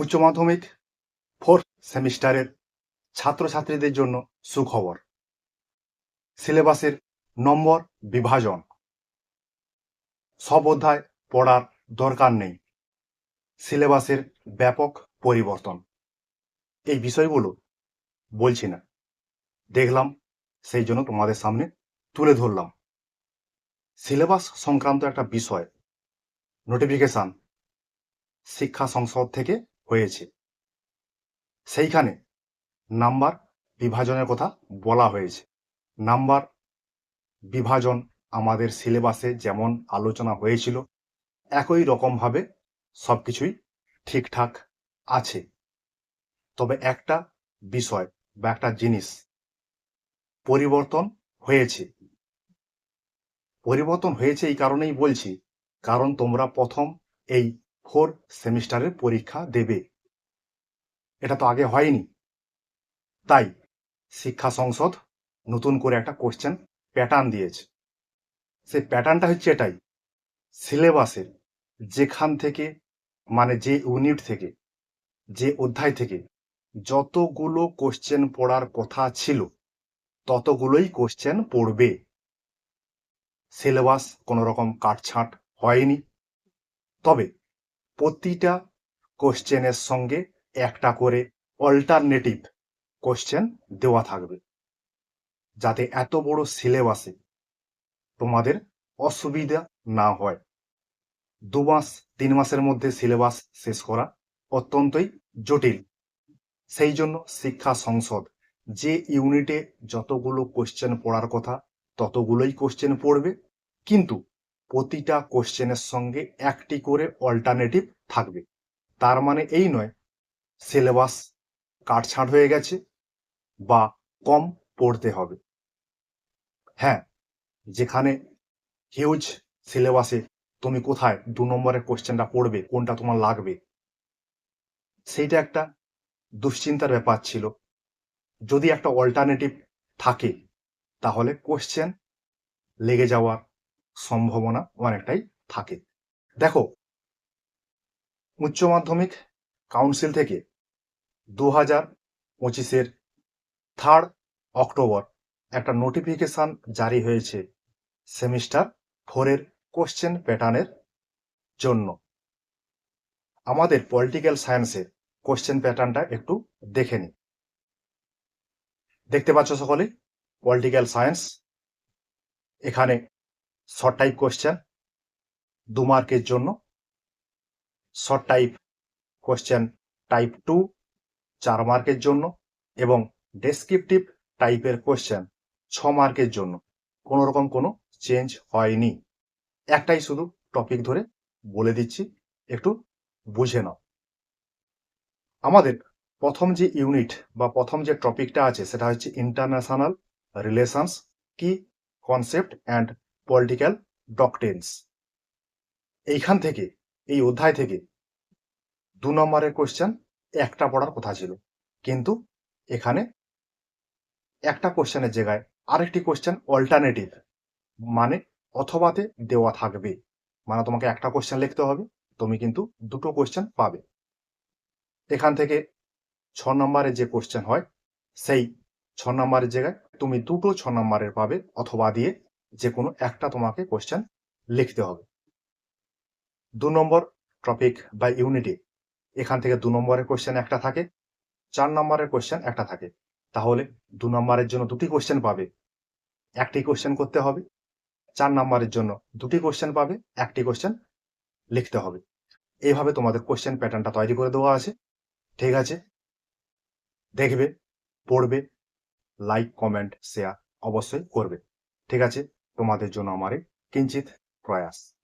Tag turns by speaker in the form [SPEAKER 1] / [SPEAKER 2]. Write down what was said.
[SPEAKER 1] উচ্চ মাধ্যমিক ফোর্থ সেমিস্টারের ছাত্রছাত্রীদের জন্য সুখবর। সিলেবাসের নম্বর বিভাজন। সব অধ্যায় পড়ার দরকার নেই। সিলেবাসের ব্যাপক পরিবর্তন। এই বিষয়গুলো বলছি না। দেখলাম, সেই জন্য তোমাদের সামনে তুলে ধরলাম। সিলেবাস সংক্রান্ত একটা বিষয় নোটিফিকেশন শিক্ষা সংসদ থেকে হয়েছে। সেইখানে নাম্বার বিভাজনের কথা বলা হয়েছে। নাম্বার বিভাজন আমাদের সিলেবাসে যেমন আলোচনা হয়েছিল, একই রকমভাবে সব কিছুই ঠিকঠাক আছে। তবে একটা বিষয় বা একটা জিনিস পরিবর্তন হয়েছে। পরিবর্তন হয়েছে এই কারণেই বলছি, কারণ তোমরা প্রথম এই ফোর সেমিস্টারের পরীক্ষা দেবে। এটা তো আগে হয়নি। তাই শিক্ষা সংসদ নতুন করে একটা কোশ্চেন প্যাটার্ন দিয়েছে। সেই প্যাটার্নটা হচ্ছে এটাই। সিলেবাসের যেখান থেকে মানে যে ইউনিট থেকে, যে অধ্যায় থেকে যতগুলো কোশ্চেন পড়ার কথা ছিল, ততগুলোই কোশ্চেন পড়বে। সিলেবাস কোনো রকম কাটছাঁট হয়নি। তবে প্রতিটা কোশ্চেনের সঙ্গে একটা করে অল্টারনেটিভ কোশ্চেন দেওয়া থাকবে। যাতে এত বড় সিলেবাসে তোমাদের অসুবিধা না হয়। দু মাস, তিন মাসের মধ্যে সিলেবাস শেষ করা অত্যন্তই জটিল। সেই জন্য শিক্ষা সংসদ যে ইউনিটে যতগুলো কোশ্চেন পড়ার কথা, ততগুলোই কোশ্চেন পড়বে। কিন্তু প্রতিটা কোশ্চেনের সঙ্গে একটি করে অল্টারনেটিভ থাকবে। তার মানে এই নয় সিলেবাস কাটছাঁট হয়ে গেছে বা কম পড়তে হবে। হ্যাঁ যেখানে হিউজ সিলেবাসে তুমি কোথায় দু নম্বরের কোশ্চেনটা পড়বে, কোনটা তোমার লাগবে, সেইটা একটা দুশ্চিন্তার ব্যাপার ছিল। যদি একটা অল্টারনেটিভ থাকে, তাহলে কোশ্চেন লেগে যাওয়ার সম্ভাবনা অনেকটাই থাকে। দেখো, উচ্চ মাধ্যমিক কাউন্সিল থেকে দু হাজার পঁচিশের থার্ড অক্টোবর একটা নোটিফিকেশন জারি হয়েছে সেমিস্টার ফোরের কোশ্চেন প্যাটার্নের জন্য। আমাদের পলিটিক্যাল সায়েন্সের কোশ্চেন প্যাটার্নটা একটু দেখে নিই দেখতে পাচ্ছ সকলে পলিটিক্যাল সায়েন্স এখানে শর্ট টাইপ কোশ্চেন দু মার্কের জন্য short type question type two চার মার্কের জন্য এবং ডেসক্রিপটিভ টাইপের কোশ্চেন ছ মার্কের জন্য কোনো রকম কোনো চেঞ্জ হয়নি একটাই শুধু টপিক ধরে বলে দিচ্ছি একটু বুঝে নাও আমাদের প্রথম যে ইউনিট বা প্রথম যে টপিকটা আছে সেটা হচ্ছে ইন্টারন্যাশনাল রিলেশনস কি কনসেপ্ট অ্যান্ড পলিটিক্যাল ডকটেন্স এইখান থেকে, এই অধ্যায় থেকে দু নম্বরের কোশ্চেন একটা পড়ার কথা ছিল। কিন্তু এখানে একটা কোশ্চেনের জায়গায় আরেকটি কোশ্চেন অল্টারনেটিভ মানে অথবাতে দেওয়া থাকবে। মানে তোমাকে একটা কোশ্চেন লিখতে হবে, তুমি কিন্তু দুটো কোশ্চেন পাবে। এখান থেকে ছ নম্বরের যে কোশ্চেন হয়, সেই ছ নম্বরের জায়গায় তুমি দুটো ছ নম্বরের পাবে অথবা দিয়ে যে কোনো একটা তোমাকে কোশ্চেন লিখতে হবে। দু নম্বর টপিক বা ইউনিটে এখান থেকে দু নম্বরের কোশ্চেন একটা থাকে, চার নম্বরের কোশ্চেন একটা থাকে। তাহলে দু নম্বরের জন্য দুটি কোশ্চেন পাবে, একটি কোশ্চেন করতে হবে, চার নম্বরের জন্য দুটি কোশ্চেন পাবে, একটি কোশ্চেন লিখতে হবে। এইভাবে তোমাদের কোশ্চেন প্যাটার্নটা তৈরি করে দেওয়া আছে। ঠিক আছে? দেখবে, পড়বে লাইক কমেন্ট শেয়ার অবশ্যই করবে। ঠিক আছে? তোমাদের জন্য আমার কিঞ্চিত প্রয়াস।